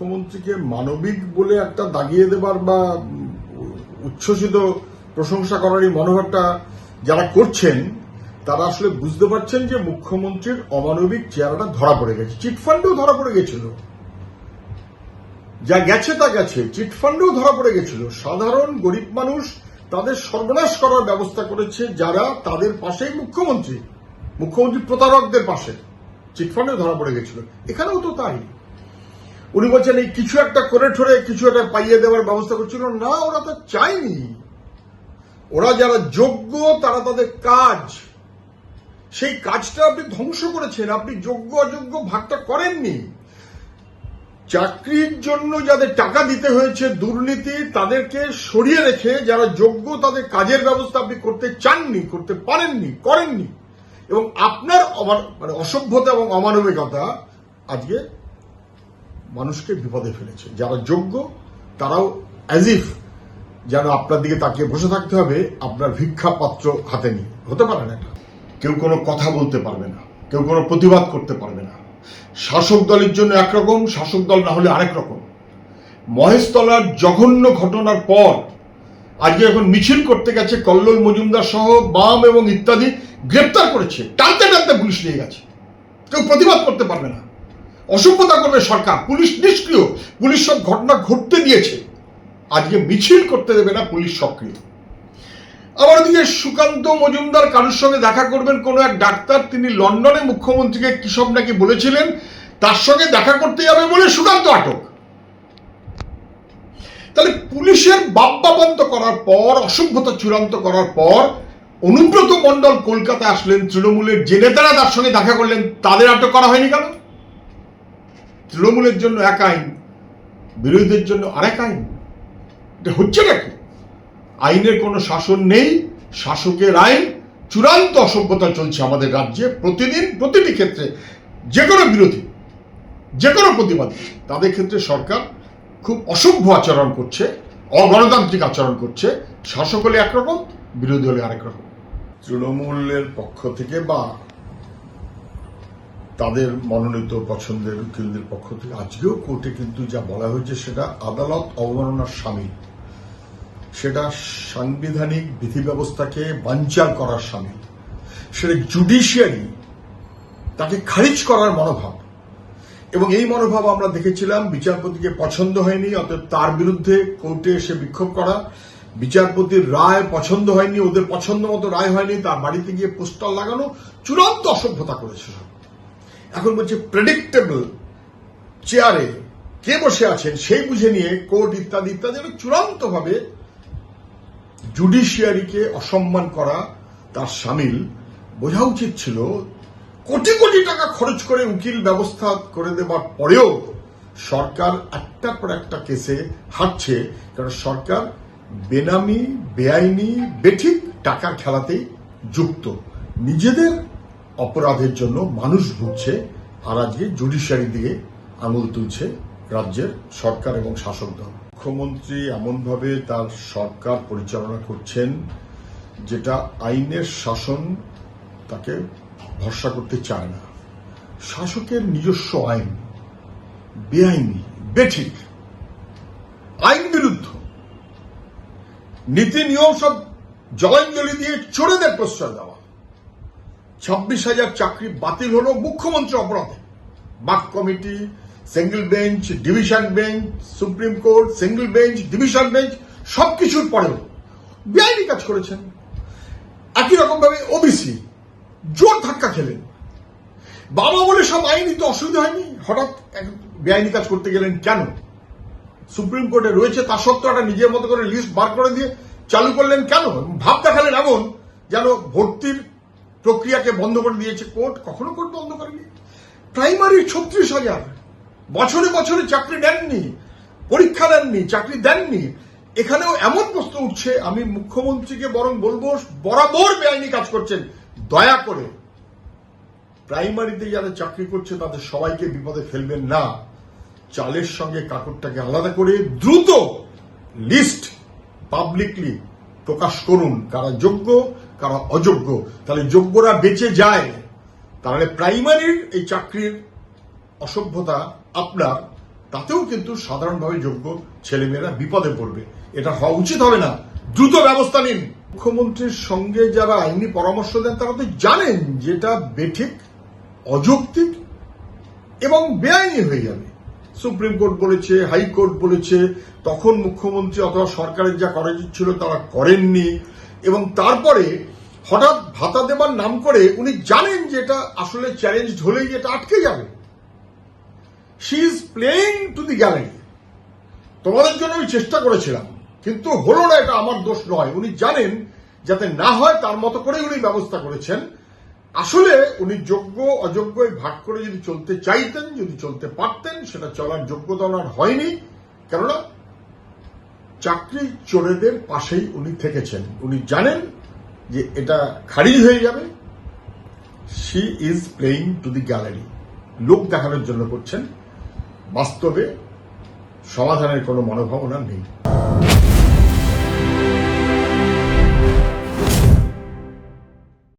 মুখ্যমন্ত্রীকে মানবিক বলে একটা দাগিয়ে দেবার বা উচ্ছ্বসিত প্রশংসা করার এই মনোভাবটা যারা করছেন, তারা আসলে বুঝতে পারছেন যে মুখ্যমন্ত্রীর অমানবিক চেহারাটা ধরা পড়ে গেছে। চিটফান্ডেও ধরা পড়ে গেছিল। যা গেছে তা গেছে চিটফান্ডেও ধরা পড়ে গেছিল। সাধারণ গরিব মানুষ তাদের সর্বনাশ করার ব্যবস্থা করেছে যারা তাদের পাশেই মুখ্যমন্ত্রী। মুখ্যমন্ত্রী প্রতারকদের পাশে। চিটফান্ডেও ধরা পড়ে গেছিল। এখানেও তো তাই। উনি বলছেন, এই কিছু একটা করে ঠরে কিছু একটা পাইয়ে দেওয়ার ব্যবস্থা করছিল। না, ওরা তো চায়নি। ওরা যারা যোগ্য, তারা তাদের কাজ। সেই কাজটা আপনি ধ্বংস করেছেন। আপনি যোগ্য, অযোগ্য ভাগটা করেননি। চাকরির জন্য যাদের টাকা দিতে হয়েছে দুর্নীতি, তাদেরকে সরিয়ে রেখে যারা যোগ্য, তাদের কাজের ব্যবস্থা আপনি করতে চাননি, করতে পারেননি, করেননি। এবং আপনার মানে অসভ্যতা এবং অমানবিকতা আজকে মানুষকে বিপদে ফেলেছে। যারা যোগ্য, তারাও অ্যাজ ইফ যেন আপনার দিকে তাকিয়ে বসে থাকতে হবে, আপনার ভিক্ষা পাত্র হাতে নিয়ে। হতে পারে না এটা। কেউ কোনো কথা বলতে পারবে না, কেউ কোনো প্রতিবাদ করতে পারবে না। শাসক দলের জন্য একরকম, শাসক দল না হলে আরেক রকম। মহেশতলার জঘন্য ঘটনার পর, আজকে এখন মিছিল করতে গেছে, কল্লোল মজুমদার সহ বাম এবং ইত্যাদি গ্রেপ্তার করেছে, টানতে টানতে পুলিশ নিয়ে গেছে। কেউ প্রতিবাদ করতে পারবে না। অসভ্যতা করবে সরকার, পুলিশ নিষ্ক্রিয়। পুলিশ সব ঘটনা ঘটতে দিয়েছে। আজকে মিছিল করতে দেবে না পুলিশ সক্রিয়। আবার ওদিকে সুকান্ত মজুমদার কারোর সঙ্গে দেখা করবেন কোনো এক ডাক্তার, তিনি লন্ডনে মুখ্যমন্ত্রীকে কি সব নাকি বলেছিলেন, তার সঙ্গে দেখা করতে যাবে বলে সুকান্ত আটক। তাহলে পুলিশের বাব্যাবন্ত করার পর, অসভ্যতা চূড়ান্ত করার পর, অনুব্রত মণ্ডল কলকাতায় আসলেন, তৃণমূলের যে নেতারা তার সঙ্গে দেখা করলেন, তাদের আটক করা হয়নি কেন? তৃণমূলের জন্য এক আইন, বিরোধীদের জন্য আরেক আইন। এটা হচ্ছে নাকি? আইনের কোনো শাসন নেই, শাসকের আইন, চূড়ান্ত অসভ্যতা চলছে আমাদের রাজ্যে প্রতিদিন, প্রতিটি ক্ষেত্রে। যে কোনো বিরোধী, যে কোনো প্রতিবাদী, তাদের ক্ষেত্রে সরকার খুব অসভ্য আচরণ করছে, অগণতান্ত্রিক আচরণ করছে। শাসক হলে একরকম, বিরোধী হলে আরেক রকম। তৃণমূলের পক্ষ থেকে বা তাদের মনোনীত পছন্দের উকিলদের পক্ষ থেকে আজকেও কোর্টে কিন্তু যা বলা হয়েছে সেটা আদালত অবমাননার সামিল সেটা সাংবিধানিক বিধি ব্যবস্থাকে বাঞ্চাল করার সামিল সেটা জুডিশিয়ারি তাকে খারিজ করার মনোভাব এবং এই মনোভাব আমরা দেখেছিলাম, বিচারপতিকে পছন্দ হয়নি, অতএব তার বিরুদ্ধে কোর্টে এসে বিক্ষোভ করা বিচারপতির রায় পছন্দ হয়নি, ওদের পছন্দ মতো রায় হয়নি, তার বাড়িতে গিয়ে পোস্টার লাগানো চূড়ান্ত অসভ্যতা করেছে সব। এখন বলছে প্রেডিক্টেবল চেয়ারে কে বসে আছেন সেই বুঝে নিয়ে কোর্ট ইত্যাদি ইত্যাদি চূড়ান্তভাবে জুডিশিয়ারিকে অসম্মান করা তার সামিল। বোঝা উচিত ছিল কোটি কোটি টাকা খরচ করে উকিল ব্যবস্থা করে দেবার পরেও সরকার একটার পর একটা কেসে হারছে কারণ সরকার বেনামি, বেআইনি, বেঠিক টাকার খেলাতেই যুক্ত। নিজেদের অপরাধের জন্য মানুষ ভুগছে, আর আজকে জুডিশিয়ারি দিয়ে আঙুল তুলছে রাজ্যের সরকার এবং শাসক দল। মুখ্যমন্ত্রী এমনভাবে তার সরকার পরিচালনা করছেন যেটা আইনের শাসন তাকে ভরসা করতে চায় না। শাসকের নিজস্ব আইন, বেআইনি, বেঠিক, আইন বিরুদ্ধ। নীতি নিয়ম সব জলাঞ্জলি দিয়ে চোরেদের প্রশ্রয় দেওয়া। ছাব্বিশ হাজার চাকরি বাতিল হলো মুখ্যমন্ত্রী অপরাধে। বাক committee single bench division bench supreme court single bench division bench সবকিছুর পরেও বেআইনি কাজ করেছেন। একই রকম ভাবে ওবিসি জোর ধাক্কা খেলেন। বাবা বলে সব আইনি তো অসুবিধা হয়নি। হঠাৎ বেআইনি কাজ করতে গেলেন কেন? সুপ্রিম কোর্টে রয়েছে তা সত্ত্বেও একটা নিজের মতো করে লিস্ট বার করে দিয়ে চালু করলেন কেন? ভাব দেখালেন এমন যেন ভর্তির প্রক্রিয়াকে বন্ধ করে দিয়েছে কোর্ট, কখনো কোর্ট বন্ধ করেনি। প্রাইমারি ছত্রিশ হাজার, বছরে বছরে চাকরি দেননি, পরীক্ষা দেননি, চাকরি দেননি। এখানেও এমন প্রশ্ন উঠছে, আমি মুখ্যমন্ত্রীকে বরং বলব, বরাবর বেআইনি কাজ করছেন, দয়া করে। প্রাইমারিতে যারা চাকরি করছে, তাদের সবাইকে বিপদে ফেলবেন না। চালের সঙ্গে কাপড়টাকে আলাদা করে দ্রুত লিস্ট পাবলিকলি প্রকাশ করুন। কারা যোগ্য কারা অযোগ্য। তাহলে যোগ্যরা বেঁচে যায়, তাহলে প্রাইমারির এই চাকরির অসভ্যতা আপনার, তাতেও কিন্তু সাধারণভাবে যোগ্য ছেলেমেয়েরা বিপদে পড়বে। এটা হওয়া উচিত হবে না। দ্রুত ব্যবস্থা নিন। মুখ্যমন্ত্রীর সঙ্গে যারা আইনি পরামর্শ দেন, তারা তো জানেন যেটা বেঠিক, অযৌক্তিক এবং বেআইনি হয়ে যাবে। সুপ্রিম কোর্ট বলেছে, হাইকোর্ট বলেছে, তখন মুখ্যমন্ত্রী অথবা সরকারের যা করা ছিল তারা করেননি। এবং তারপরে হঠাৎ ভাতা দেবার নাম করে উনি জানেন যে এটা আসলে চ্যালেঞ্জ হলেই এটা আটকে যাবে। She is playing to the gallery তোমাদের জন্য আমি চেষ্টা করেছিলাম, কিন্তু হলো না এটা আমার দোষ নয়। উনি জানেন যাতে না হয় তার মতো করে উনি ব্যবস্থা করেছেন। আসলে উনি যোগ্য, অযোগ্য ভাগ করে যদি চলতে চাইতেন, যদি চলতে পারতেন, সেটা চলার যোগ্যতা ওনার হয়নি। কেননা চাকরি চোরেদের পাশেই উনি থেকেছেন। উনি জানেন যে এটা খারিজ হয়ে যাবে। She is playing to the gallery লোক দেখানোর জন্য করছেন। বাস্তবে সমাধানের কোনো মনোভাবনা নেই।